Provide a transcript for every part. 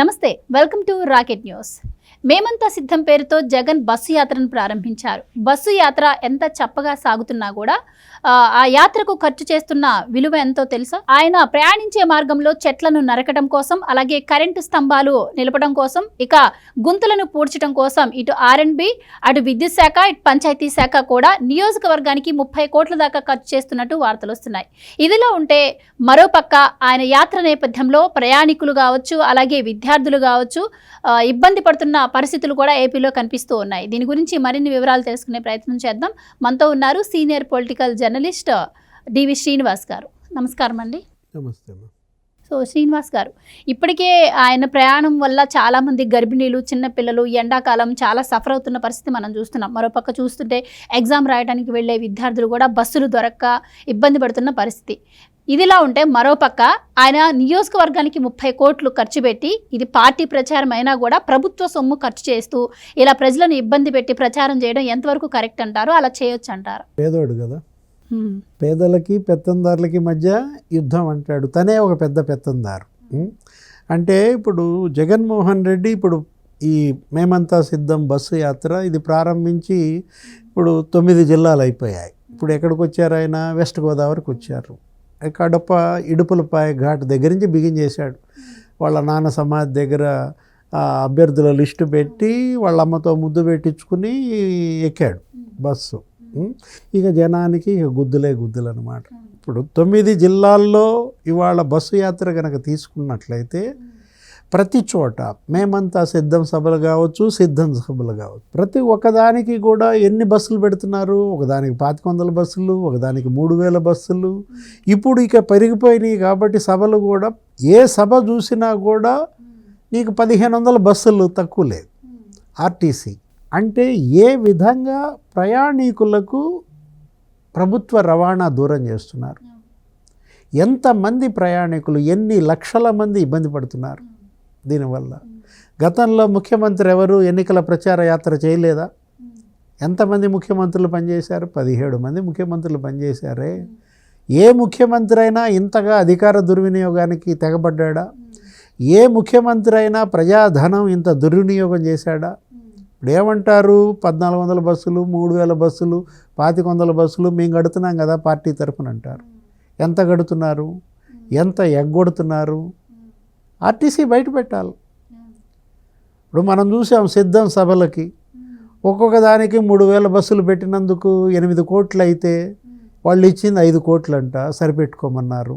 నమస్తే welcome to rocket news. మేమంతా సిద్ధం పేరుతో జగన్ బస్సు యాత్రను ప్రారంభించారు. బస్సు యాత్ర ఎంత చప్పగా సాగుతున్నా కూడా ఆ, యాత్రకు ఖర్చు చేస్తున్న విలువ ఎంతో తెలుసా? ఆయన ప్రయాణించే మార్గంలో చెట్లను నరకడం కోసం అలాగే కరెంటు స్తంభాలు నిలపడం కోసం ఇక గుంతలను పూడ్చడం కోసం ఇటు ఆర్ఎన్బి అటు విద్యుత్ శాఖ ఇటు పంచాయతీ శాఖ కూడా నియోజకవర్గానికి ముప్పై కోట్ల దాకా ఖర్చు చేస్తున్నట్టు వార్తలు వస్తున్నాయి. ఇదిలా ఉంటే మరోపక్క ఆయన యాత్ర నేపథ్యంలో ప్రయాణికులు కావచ్చు అలాగే విద్యార్థులు కావచ్చు ఇబ్బంది పడుతున్న పరిస్థితులు కూడా ఏపీలో కనిపిస్తూ ఉన్నాయి. దీని గురించి మరిన్ని వివరాలు తెలుసుకునే ప్రయత్నం చేద్దాం. మనతో ఉన్నారు senior political journalist DV Srinivas garu. నమస్కారం అండి. నమస్తే సో శ్రీనివాస్ గారు ఇప్పటికే ఆయన ప్రయాణం వల్ల చాలా మంది గర్భిణీలు చిన్నపిల్లలు ఎండాకాలం చాలా సఫర్ అవుతున్న పరిస్థితి మనం చూస్తున్నాం. మరోపక్క చూస్తుంటే ఎగ్జామ్ రాయడానికి వెళ్ళే విద్యార్థులు కూడా బస్సులు దొరక్క ఇబ్బంది పడుతున్న పరిస్థితి. ఇదిలా ఉంటే మరోపక్క ఆయన నియోజకవర్గానికి ముప్పై కోట్లు ఖర్చు పెట్టి ఇది పార్టీ ప్రచారం అయినా కూడా ప్రభుత్వ సొమ్ము ఖర్చు చేస్తూ ఇలా ప్రజలను ఇబ్బంది పెట్టి ప్రచారం చేయడం ఎంతవరకు కరెక్ట్ అంటారు అలా చేయొచ్చు అంటారు. పేదోడు కదా. పేదలకి పెత్తందారులకి మధ్య యుద్ధం అంటాడు. తనే ఒక పెద్ద పెత్తందారు? అంటే ఇప్పుడు జగన్మోహన్ రెడ్డి ఇప్పుడు ఈ మేమంతా సిద్ధం బస్సు యాత్ర ఇది ప్రారంభించి ఇప్పుడు తొమ్మిది జిల్లాలు అయిపోయాయి. ఇప్పుడు ఎక్కడికి వచ్చారు ఆయన? వెస్ట్ గోదావరికి వచ్చారు. కడప ఇడుపులపాయ ఘాట్ దగ్గర నుంచి బిగిన్ చేశాడు. వాళ్ళ నాన్న సమాధి దగ్గర అభ్యర్థుల లిస్టు పెట్టి వాళ్ళ అమ్మతో ముద్దు పెట్టించుకుని ఎక్కాడు బస్సు? ఇక జనానికి ఇక గుద్దులే గుద్దులు అనమాట ఇప్పుడు తొమ్మిది జిల్లాల్లో ఇవాళ బస్సు యాత్ర కనుక తీసుకున్నట్లయితే ప్రతి చోట మేమంతా సిద్ధం సభలు కావచ్చు సిద్ధం సభలు కావచ్చు. ప్రతి ఒక్కదానికి కూడా ఎన్ని బస్సులు పెడుతున్నారు? ఒకదానికి పాతిక వందల బస్సులు ఒకదానికి మూడు వేల బస్సులు. ఇప్పుడు ఇక పెరిగిపోయినాయి కాబట్టి సభలు కూడా ఏ సభ చూసినా కూడా నీకు పదిహేను వందల బస్సులు తక్కువ లేదు. ఆర్టీసీ అంటే ఏ విధంగా ప్రయాణికులకు ప్రభుత్వ రవాణా దూరం చేస్తున్నారు? ఎంతమంది ప్రయాణికులు ఎన్ని లక్షల మంది ఇబ్బంది పడుతున్నారు? దీనివల్ల. గతంలో ముఖ్యమంత్రి ఎవరు? ఎన్నికల ప్రచార యాత్ర చేయలేదా? ఎంతమంది ముఖ్యమంత్రులు పనిచేశారు? పదిహేడు మంది ముఖ్యమంత్రులు పనిచేశారే. ఏ ముఖ్యమంత్రి అయినా ఇంతగా అధికార దుర్వినియోగానికి తెగబడ్డా ఏ ముఖ్యమంత్రి అయినా ప్రజాధనం ఇంత దుర్వినియోగం చేశాడా? ఇప్పుడు ఏమంటారు పద్నాలుగు వందల బస్సులు మూడు వేల బస్సులు పాతిక వందల బస్సులు మేము గడుతున్నాం కదా పార్టీ తరఫున అంటారు. ఎంత గడుతున్నారు ఎంత ఎగ్గొడుతున్నారు? ఆర్టీసీ బయట పెట్టాలి. ఇప్పుడు మనం చూసాం సిద్ధం సభలకి. ఒక్కొక్క దానికి మూడు వేల బస్సులు పెట్టినందుకు ఎనిమిది కోట్లు అయితే వాళ్ళు ఇచ్చింది ఐదు కోట్లు అంట సరిపెట్టుకోమన్నారు.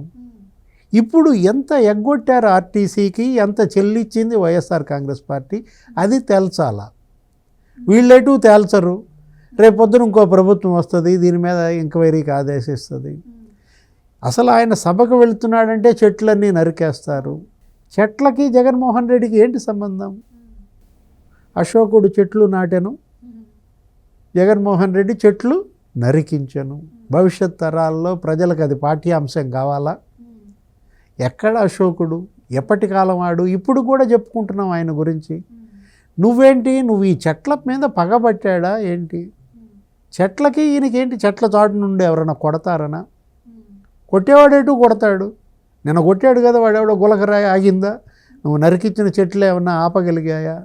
ఇప్పుడు ఎంత ఎగ్గొట్టారు ఆర్టీసీకి ఎంత చెల్లిచ్చింది వైఎస్ఆర్ కాంగ్రెస్ పార్టీ అది తేల్చాలా. వీళ్ళెటు తేల్చరు. రేపొద్దున ఇంకో ప్రభుత్వం వస్తుంది దీని మీద ఎంక్వైరీకి ఆదేశిస్తుంది. అసలు ఆయన సభకు వెళుతున్నాడంటే చెట్లన్నీ నరికేస్తారు. చెట్లకి జగన్మోహన్ రెడ్డికి ఏంటి సంబంధం? అశోకుడు చెట్లు నాటెను. జగన్మోహన్ రెడ్డి చెట్లు నరికించను. భవిష్యత్ తరాల్లో ప్రజలకు అది పాఠ్యాంశం కావాలా? ఎక్కడ అశోకుడు? ఎప్పటి కాలం ఆడు? ఇప్పుడు కూడా చెప్పుకుంటున్నాం ఆయన గురించి. నువ్వేంటి? నువ్వు ఈ చెట్ల మీద పగబట్టాడా ఏంటి? చెట్లకి ఈయనకేంటి చెట్ల చాటు నుండి ఎవరైనా కొడతారనా? కొట్టేవాడేటూ కొడతాడు? నిన్న కొట్టాడు కదా వాడెవడో గులకరాయి ఆగిందా? నువ్వు నరికిచ్చిన చెట్లు ఏమన్నా ఆపగలిగాయా?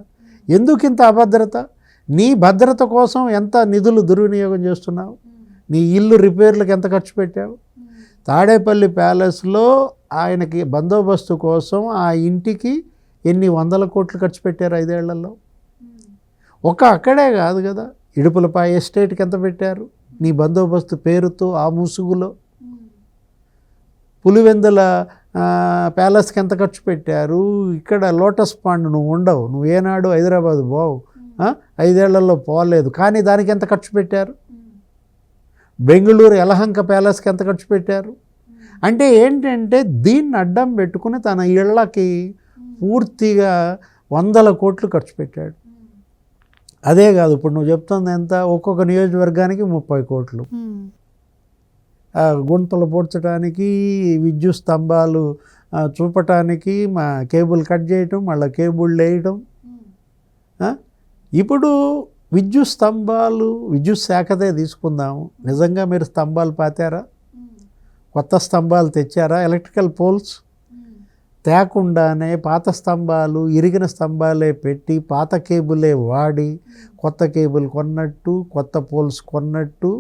ఎందుకు ఇంత అభద్రత? నీ భద్రత కోసం ఎంత నిధులు దుర్వినియోగం చేస్తున్నావు? నీ ఇల్లు రిపేర్లకు ఎంత ఖర్చు పెట్టావు? తాడేపల్లి ప్యాలెస్లో ఆయనకి బందోబస్తు కోసం ఆ ఇంటికి ఎన్ని వందల కోట్లు ఖర్చు పెట్టారు ఐదేళ్ళలో? ఒక అక్కడే కాదు కదా. ఇడుపులపాయ ఎస్టేట్కి ఎంత పెట్టారు? నీ బందోబస్తు పేరుతో ఆ ముసుగులో. పులివెందుల ప్యాలెస్కి ఎంత ఖర్చు పెట్టారు? ఇక్కడ లోటస్ పాండ్ నువ్వు ఉండవు. నువ్వు ఏనాడు హైదరాబాద్ పోవు. ఐదేళ్ళలో పోలేదు. కానీ దానికి ఎంత ఖర్చు పెట్టారు? బెంగళూరు యలహంక ప్యాలెస్కి ఎంత ఖర్చు పెట్టారు? అంటే ఏంటంటే దీన్ని అడ్డం పెట్టుకుని తన ఇళ్ళకి పూర్తిగా వందల కోట్లు ఖర్చు పెట్టాడు. అదే కాదు ఇప్పుడు నువ్వు చెప్తుంది ఎంత? ఒక్కొక్క నియోజకవర్గానికి ముప్పై కోట్లు. గుంతలు పూడ్చడానికి విద్యుత్ స్తంభాలు చూపటానికి మా కేబుల్ కట్ చేయటం మళ్ళీ కేబుల్ వేయటం ఇప్పుడు విద్యుత్ స్తంభాలు విద్యుత్ శాఖదే తీసుకుందాము నిజంగా మీరు స్తంభాలు పాతారా? కొత్త స్తంభాలు తెచ్చారా? Electrical poles? తేకుండానే పాత స్తంభాలు ఇరిగిన స్తంభాలే పెట్టి పాత కేబులే వాడి కొత్త కేబుల్ కొన్నట్టు కొత్త పోల్స్ కొన్నట్టు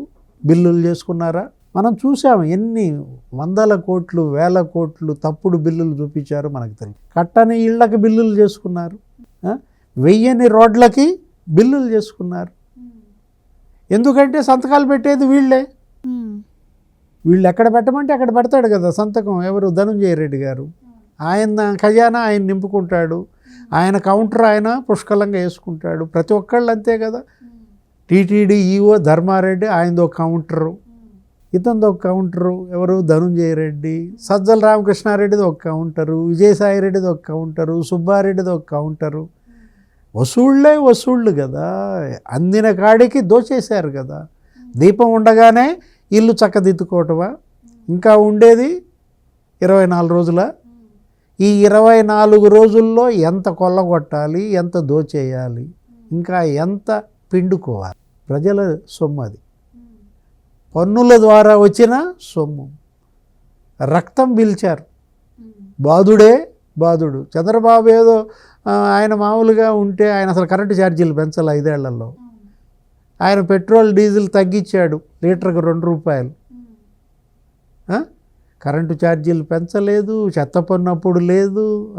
బిల్లులు చేసుకున్నారా? మనం చూసాము ఎన్ని వందల కోట్లు వేల కోట్లు తప్పుడు బిల్లులు చూపించారు మనకు తెలియదు. కట్టని ఇళ్ళకి బిల్లులు చేసుకున్నారు వెయ్యని రోడ్లకి బిల్లులు చేసుకున్నారు. ఎందుకంటే సంతకాలు పెట్టేది వీళ్ళే. వీళ్ళు ఎక్కడ పెట్టమంటే అక్కడ పెడతాడు కదా సంతకం. ఎవరు? ధనుంజయ రెడ్డి గారు. ఆయన ఖజానా ఆయన నింపుకుంటాడు. ఆయన కౌంటర్ ఆయన పుష్కలంగా వేసుకుంటాడు. ప్రతి ఒక్కళ్ళు అంతే కదా. టీటీడీ ఈఓ ధర్మారెడ్డి ఆయనదో కౌంటరు. ఇతనిది ఒక కౌంటరు ఎవరు? ధనుంజయ రెడ్డి. సజ్జల రామకృష్ణారెడ్డిది ఒక కౌంటరు విజయసాయిరెడ్డిది ఒక కౌంటరు సుబ్బారెడ్డిది ఒక కౌంటరు. వసూళ్ళే వసూళ్ళు కదా. అందిన కాడికి దోచేశారు కదా. దీపం ఉండగానే ఇల్లు చక్కదిద్దుకోవటమా? ఇంకా ఉండేది ఇరవై నాలుగు రోజుల? ఈ ఇరవై నాలుగు రోజుల్లో ఎంత కొల్లగొట్టాలి? ఎంత దోచేయాలి? ఇంకా ఎంత పిండుకోవాలి? ప్రజల సొమ్మది పన్నుల ద్వారా వచ్చిన సొమ్ము. రక్తం పిలిచారు. బాధుడే బాధుడు. చంద్రబాబు ఏదో ఆయన మామూలుగా ఉంటే ఆయన అసలు కరెంటు ఛార్జీలు పెంచాలి ఐదేళ్ళలో. ఆయన పెట్రోల్ డీజిల్ తగ్గించాడు. లీటర్కి రెండు రూపాయలు. కరెంటు ఛార్జీలు పెంచలేదు చెత్త పన్ను అప్పుడు లేదు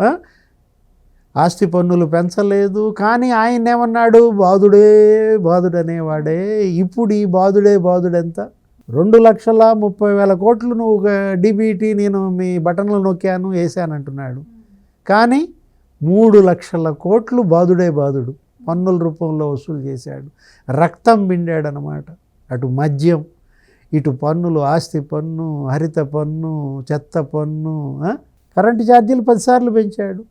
ఆస్తి పన్నులు పెంచలేదు. కానీ ఆయన ఏమన్నాడు బాధుడే బాధుడు అనేవాడే. ఇప్పుడు ఈ బాధుడే బాధుడు ఎంత? రెండు లక్షల ముప్పై వేల కోట్లు నువ్వు డిబిటీ నేను మీ బటన్లు నొక్కాను వేసాను అంటున్నాడు కానీ మూడు లక్షల కోట్లు బాధుడే బాధుడు పన్నుల రూపంలో వసూలు చేశాడు. రక్తం పిండాడు అనమాట అటు మద్యం ఇటు పన్నులు ఆస్తి పన్ను హరిత పన్ను చెత్త పన్ను కరెంటు ఛార్జీలు పదిసార్లు పెంచాడు.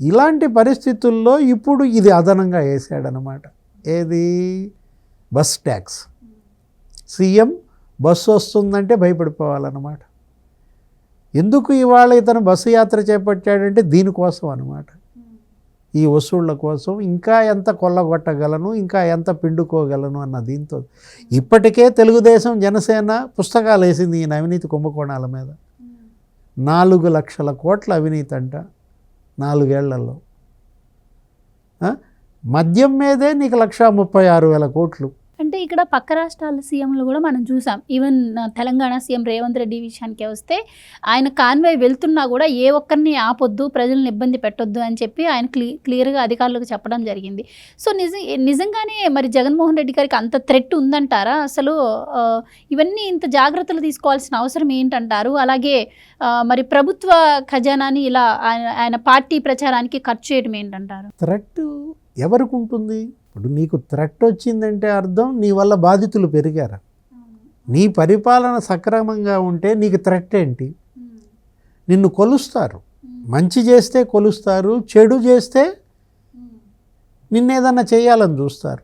ఇలాంటి పరిస్థితుల్లో ఇప్పుడు ఇది అదనంగా వేసాడనమాట. ఏది? Bus tax. సీఎం బస్సు వస్తుందంటే భయపడిపోవాలన్నమాట. ఎందుకు ఇవాళ ఇతను బస్సు యాత్ర చేపట్టాడంటే దీనికోసం అనమాట ఈ వసూళ్ళ కోసం ఇంకా ఎంత కొల్లగొట్టగలను ఇంకా ఎంత పిండుకోగలను అన్న దీంతో. ఇప్పటికే తెలుగుదేశం జనసేన పుస్తకాలు వేసింది ఈయన అవినీతి కుంభకోణాల మీద. నాలుగు లక్షల కోట్ల అవినీతి అంట నాలుగేళ్ళలో. మద్యం మీదే నీకు లక్ష ముప్పై ఆరు వేల కోట్లు. అంటే ఇక్కడ పక్క రాష్ట్రాల సీఎంలు కూడా మనం చూసాం. ఈవెన్ తెలంగాణ సీఎం రేవంత్ రెడ్డి విషయానికి వస్తే ఆయన కాన్వాయ్ వెళ్తున్నా కూడా ఏ ఒక్కరిని ఆపొద్దు ప్రజలను ఇబ్బంది పెట్టొద్దు అని చెప్పి ఆయన క్లీ క్లియర్గా అధికారులకు చెప్పడం జరిగింది. సో నిజ నిజంగానే మరి జగన్మోహన్ రెడ్డి గారికి అంత థ్రెట్ ఉందంటారా? అసలు ఇవన్నీ ఇంత జాగ్రత్తలు తీసుకోవాల్సిన అవసరం ఏంటంటారు? అలాగే మరి ప్రభుత్వ ఖజానాని ఇలా ఆయన ఆయన పార్టీ ప్రచారానికి ఖర్చు చేయడం ఏంటంటారు? థ్రెట్ ఎవరికి ఉంటుంది? ఇప్పుడు నీకు థ్రెట్ వచ్చిందంటే అర్థం నీ వల్ల బాధితులు పెరిగారు? నీ పరిపాలన సక్రమంగా ఉంటే నీకు థ్రెట్ ఏంటి? నిన్ను కొలుస్తారు. మంచి చేస్తే కొలుస్తారు చెడు చేస్తే నిన్నేదన్నా చేయాలని చూస్తారు.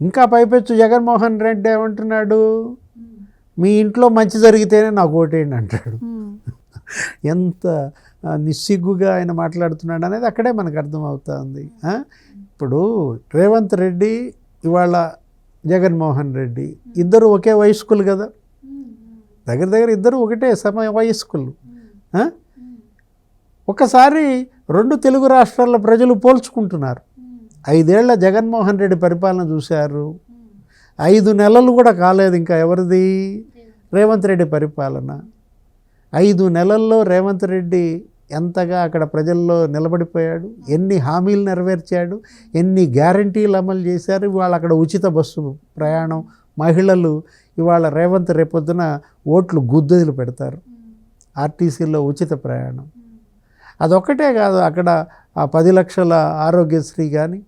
ఇంకా పైపెచ్చు జగన్మోహన్ రెడ్డి ఏమంటున్నాడు? మీ ఇంట్లో మంచి జరిగితేనే నాకు ఓటేయండి అంటాడు. ఎంత నిస్సిగ్గుగా ఆయన మాట్లాడుతున్నాడు అనేది అక్కడే మనకు అర్థమవుతుంది. ఇప్పుడు రేవంత్ రెడ్డి ఇవాళ జగన్మోహన్ రెడ్డి ఇద్దరు ఒకే వయస్కులు కదా. దగ్గర దగ్గర ఇద్దరు ఒకటే సమ వయస్కులు. ఒకసారి రెండు తెలుగు రాష్ట్రాల ప్రజలు పోల్చుకుంటున్నారు. ఐదేళ్ళ జగన్మోహన్ రెడ్డి పరిపాలన చూశారు. ఐదు నెలలు కూడా కాలేదు ఇంకా ఎవరిది? రేవంత్ రెడ్డి పరిపాలన. ఐదు నెలల్లో రేవంత్ రెడ్డి ఎంతగా అక్కడ ప్రజల్లో నిలబడిపోయాడు ఎన్ని హామీలు నెరవేర్చాడు ఎన్ని గ్యారంటీలు అమలు చేశారు. ఇవాళ అక్కడ ఉచిత బస్సు ప్రయాణం మహిళలు ఇవాళ రేవంత్ రేపొద్దున ఓట్లు గుద్దలు పెడతారు. ఆర్టీసీలో ఉచిత ప్రయాణం. అదొక్కటే కాదు అక్కడ ఆ పది లక్షల ఆరోగ్యశ్రీ కానీ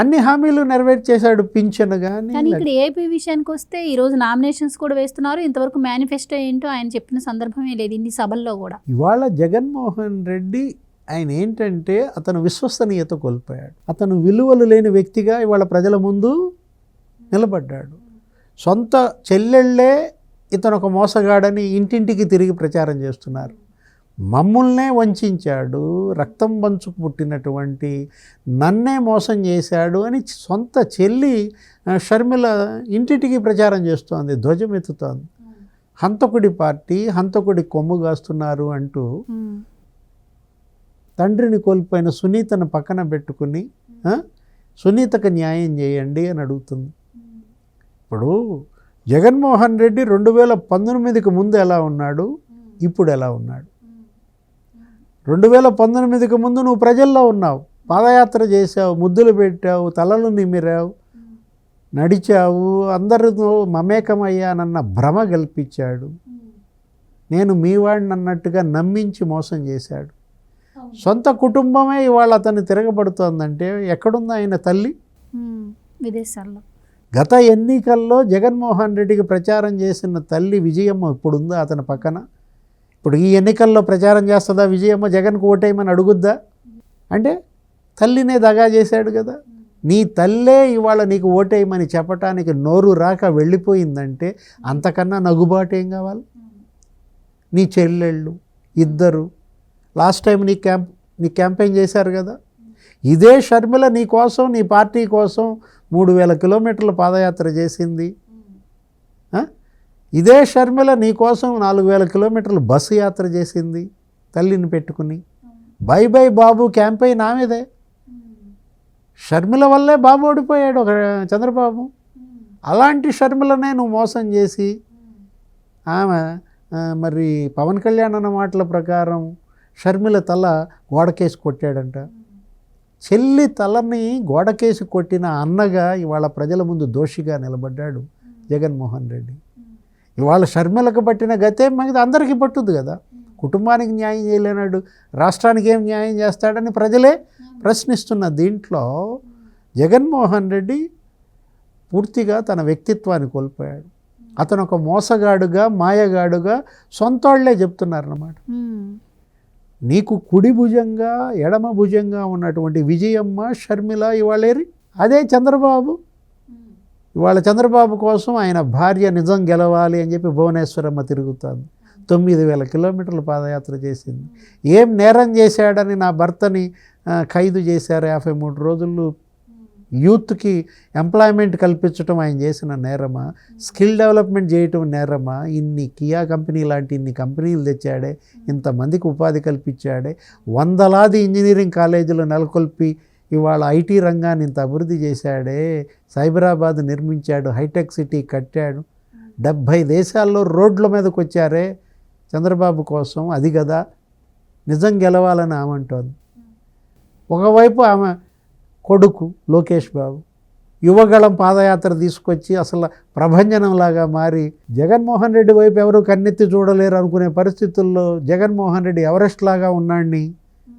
అన్ని హామీలు నెరవేర్చేశాడు పింఛను కానీ కానీ ఇక్కడ ఏపీ విషయానికి వస్తే ఈ రోజు నామినేషన్స్ కూడా వేస్తున్నారు. ఇంతవరకు మేనిఫెస్టో ఏంటో ఆయన చెప్పిన సందర్భమే లేదు ఇన్ని సభల్లో కూడా. ఇవాళ జగన్మోహన్ రెడ్డి ఆయన ఏంటంటే అతను విశ్వసనీయత కోల్పోయాడు. అతను విలువలు లేని వ్యక్తిగా ఇవాళ ప్రజల ముందు నిలబడ్డాడు. సొంత చెల్లెళ్ళే ఇతను ఒక మోసగాడని ఇంటింటికి తిరిగి ప్రచారం చేస్తున్నారు. మమ్ముల్నే వంచాడు రక్తం పంచుకు పుట్టినటువంటి నన్నే మోసం చేశాడు అని సొంత చెల్లి షర్మిల ఇంటింటికి ప్రచారం చేస్తోంది ధ్వజం ఎత్తుతోంది. హంతకుడి పార్టీ హంతకుడి కొమ్ము కాస్తున్నారు అంటూ తండ్రిని కోల్పోయిన సునీతను పక్కన పెట్టుకుని సునీతకు న్యాయం చేయండి అని అడుగుతుంది. ఇప్పుడు జగన్మోహన్ రెడ్డి రెండు వేల పంతొమ్మిదికి ముందు ఎలా ఉన్నాడు? ఇప్పుడు ఎలా ఉన్నాడు? రెండు వేల పంతొమ్మిదికి ముందు నువ్వు ప్రజల్లో ఉన్నావు. పాదయాత్ర చేసావు ముద్దులు పెట్టావు తలలు నిమిరావు నడిచావు అందరితో మమేకమయ్యానన్న భ్రమ కల్పించాడు నేను మీ వాడిని అన్నట్టుగా నమ్మించి మోసం చేశాడు. సొంత కుటుంబమే ఇవాళ అతన్ని తిరగబడుతోందంటే ఎక్కడుంది ఆయన తల్లి? విదేశాల్లో. గత ఎన్నికల్లో జగన్మోహన్ రెడ్డికి ప్రచారం చేసిన తల్లి విజయమ్మ ఇప్పుడుందా అతని పక్కన? ఇప్పుడు ఈ ఎన్నికల్లో ప్రచారం చేస్తుందా విజయమ్మ? జగన్కు ఓటేయమని అడుగుద్దా? అంటే తల్లినే దగా చేశాడు కదా. నీ తల్లే ఇవాళ నీకు ఓటేయమని చెప్పటానికి నోరు రాక వెళ్ళిపోయిందంటే అంతకన్నా నగుబాటు ఏం కావాలి? నీ చెల్లెళ్ళు ఇద్దరు. లాస్ట్ టైం నీ క్యాంప్ నీ క్యాంపెయిన్ చేశారు కదా. ఇదే షర్మిల నీ కోసం నీ పార్టీ కోసం మూడు వేల కిలోమీటర్ల పాదయాత్ర చేసింది. ఇదే షర్మిల నీ కోసం నాలుగు వేల కిలోమీటర్లు బస్సు యాత్ర చేసింది తల్లిని పెట్టుకుని. బై బై బాబు క్యాంపెయిన్ ఆమెదే షర్మిల వల్లే బాబు ఓడిపోయాడు ఒక చంద్రబాబు. అలాంటి షర్మిలనే నువ్వు మోసం చేసి ఆమె మరి పవన్ కళ్యాణ్ అన్న మాటల ప్రకారం షర్మిల తల గోడకేసి కొట్టాడంట. చెల్లి తలని గోడకేసి కొట్టిన అన్నగా ఇవాళ ప్రజల ముందు దోషిగా నిలబడ్డాడు జగన్మోహన్ రెడ్డి. ఇవాళ షర్మిలకు పట్టిన గతే మిగతా అందరికీ పట్టుద్ది కదా. కుటుంబానికి న్యాయం చేయలేనాడు రాష్ట్రానికి ఏం న్యాయం చేస్తాడని ప్రజలే ప్రశ్నిస్తున్న దీంట్లో జగన్మోహన్ రెడ్డి పూర్తిగా తన వ్యక్తిత్వాన్ని కోల్పోయాడు. అతను ఒక మోసగాడుగా మాయగాడుగా సొంతోళ్ళే చెప్తున్నారన్నమాట. నీకు కుడి భుజంగా ఎడమ భుజంగా ఉన్నటువంటి విజయమ్మ షర్మిల ఇవాళేరి? అదే చంద్రబాబు. ఇవాళ చంద్రబాబు కోసం ఆయన భార్య నిజం గెలవాలి అని చెప్పి భువనేశ్వరమ్మ తిరుగుతుంది. తొమ్మిది వేల కిలోమీటర్ల పాదయాత్ర చేసింది. ఏం నేరం చేశాడని నా భర్తని ఖైదు చేశారు యాభై మూడు రోజులు. యూత్కి ఎంప్లాయ్మెంట్ కల్పించడం ఆయన చేసిన నేరమా? స్కిల్ డెవలప్మెంట్ చేయటం నేరమా? ఇన్ని కియా కంపెనీ లాంటి ఇన్ని కంపెనీలు తెచ్చాడే ఇంతమందికి ఉపాధి కల్పించాడే. వందలాది ఇంజనీరింగ్ కాలేజీలు నెలకొల్పి ఇవాళ ఐటీ రంగాన్ని ఇంత అభివృద్ధి చేశాడే సైబరాబాద్ నిర్మించాడు హైటెక్ సిటీ కట్టాడు డెబ్భై దేశాల్లో రోడ్ల మీదకి వచ్చారే చంద్రబాబు కోసం అది కదా. నిజం గెలవాలని ఆమె అంటోంది. ఒకవైపు ఆమె కొడుకు లోకేష్ బాబు యువగళం పాదయాత్ర తీసుకొచ్చి అసలు ప్రభంజనంలాగా మారి జగన్మోహన్ రెడ్డి వైపు ఎవరు కన్నెత్తి చూడలేరు అనుకునే పరిస్థితుల్లో జగన్మోహన్ రెడ్డి ఎవరెస్ట్ లాగా ఉన్నాడిని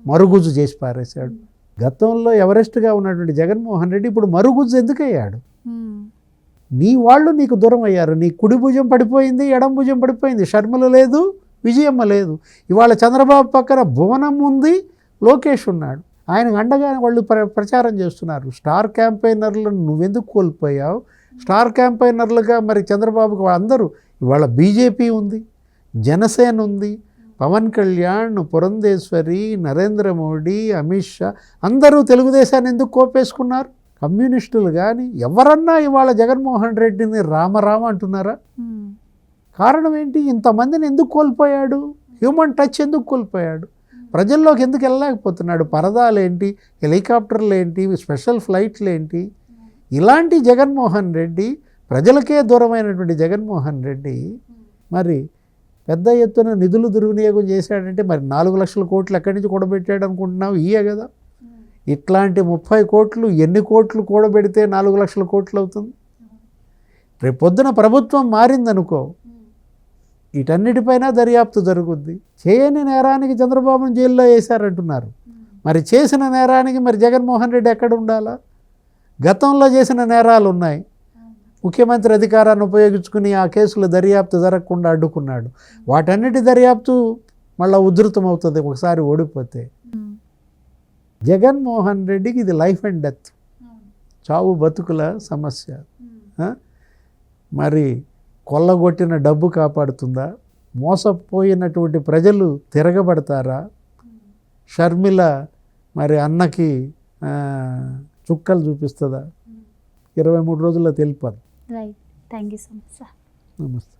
మరుగుజ్జు చేసి పారేశాడు. గతంలో ఎవరెస్ట్గా ఉన్నటువంటి జగన్మోహన్ రెడ్డి ఇప్పుడు మరుగుజ్జు ఎందుకయ్యాడు? నీ వాళ్ళు నీకు దూరం అయ్యారు. నీ కుడి భుజం పడిపోయింది ఎడం భుజం పడిపోయింది. షర్మిల లేదు విజయమ్మ లేదు. ఇవాళ చంద్రబాబు పక్కన భువనం ఉంది లోకేష్ ఉన్నాడు. ఆయనకు అండగా వాళ్ళు ప్ర ప్రచారం చేస్తున్నారు. స్టార్ క్యాంపెయినర్లను నువ్వెందుకు కోల్పోయావు? స్టార్ క్యాంపెయినర్లుగా మరి చంద్రబాబుకు అందరూ ఇవాళ బీజేపీ ఉంది జనసేన ఉంది పవన్ కళ్యాణ్ పురంధేశ్వరి నరేంద్ర మోడీ అమిత్ షా అందరూ తెలుగుదేశాన్ని ఎందుకు కోపేసుకున్నారు? కమ్యూనిస్టులు కానీ ఎవరన్నా ఇవాళ జగన్మోహన్ రెడ్డిని రామరామ అంటున్నారా? కారణం ఏంటి? ఇంతమందిని ఎందుకు కోల్పోయాడు? హ్యూమన్ టచ్ ఎందుకు కోల్పోయాడు? ప్రజల్లోకి ఎందుకు వెళ్ళలేకపోతున్నాడు? పరదాలు ఏంటి హెలికాప్టర్లు ఏంటి స్పెషల్ ఫ్లైట్లు ఏంటి ఇలాంటి జగన్మోహన్ రెడ్డి ప్రజలకే దూరమైనటువంటి జగన్మోహన్ రెడ్డి మరి పెద్ద ఎత్తున నిధులు దుర్వినియోగం చేశాడంటే మరి నాలుగు లక్షల కోట్లు ఎక్కడి నుంచి కూడబెట్టాడు అనుకుంటున్నావు? ఇయే కదా. ఇట్లాంటి ముప్పై కోట్లు ఎన్ని కోట్లు కూడబెడితే నాలుగు లక్షల కోట్లు అవుతుంది? రేపొద్దున ప్రభుత్వం మారిందనుకో వీటన్నిటిపైన దర్యాప్తు జరుగుద్ది. చేయని నేరానికి చంద్రబాబును జైల్లో వేశారంటున్నారు. మరి చేసిన నేరానికి మరి జగన్మోహన్ రెడ్డి ఎక్కడ ఉండాలా? గతంలో చేసిన నేరాలు ఉన్నాయి. ముఖ్యమంత్రి అధికారాన్ని ఉపయోగించుకుని ఆ కేసుల దర్యాప్తు జరగకుండా అడ్డుకున్నాడు. వాటన్నిటి దర్యాప్తు మళ్ళీ ఉధృతం అవుతుంది ఒకసారి ఓడిపోతే. జగన్మోహన్ రెడ్డికి ఇది లైఫ్ అండ్ డెత్. చావు బతుకుల సమస్య? మరి కొల్లగొట్టిన డబ్బు కాపాడుతుందా? మోసపోయినటువంటి ప్రజలు తిరగబడతారా? షర్మిల మరి అన్నకి చుక్కలు చూపిస్తుందా? ఇరవై మూడు రోజుల్లో తెలిపాలి. Right thank you so much sir నమస్తే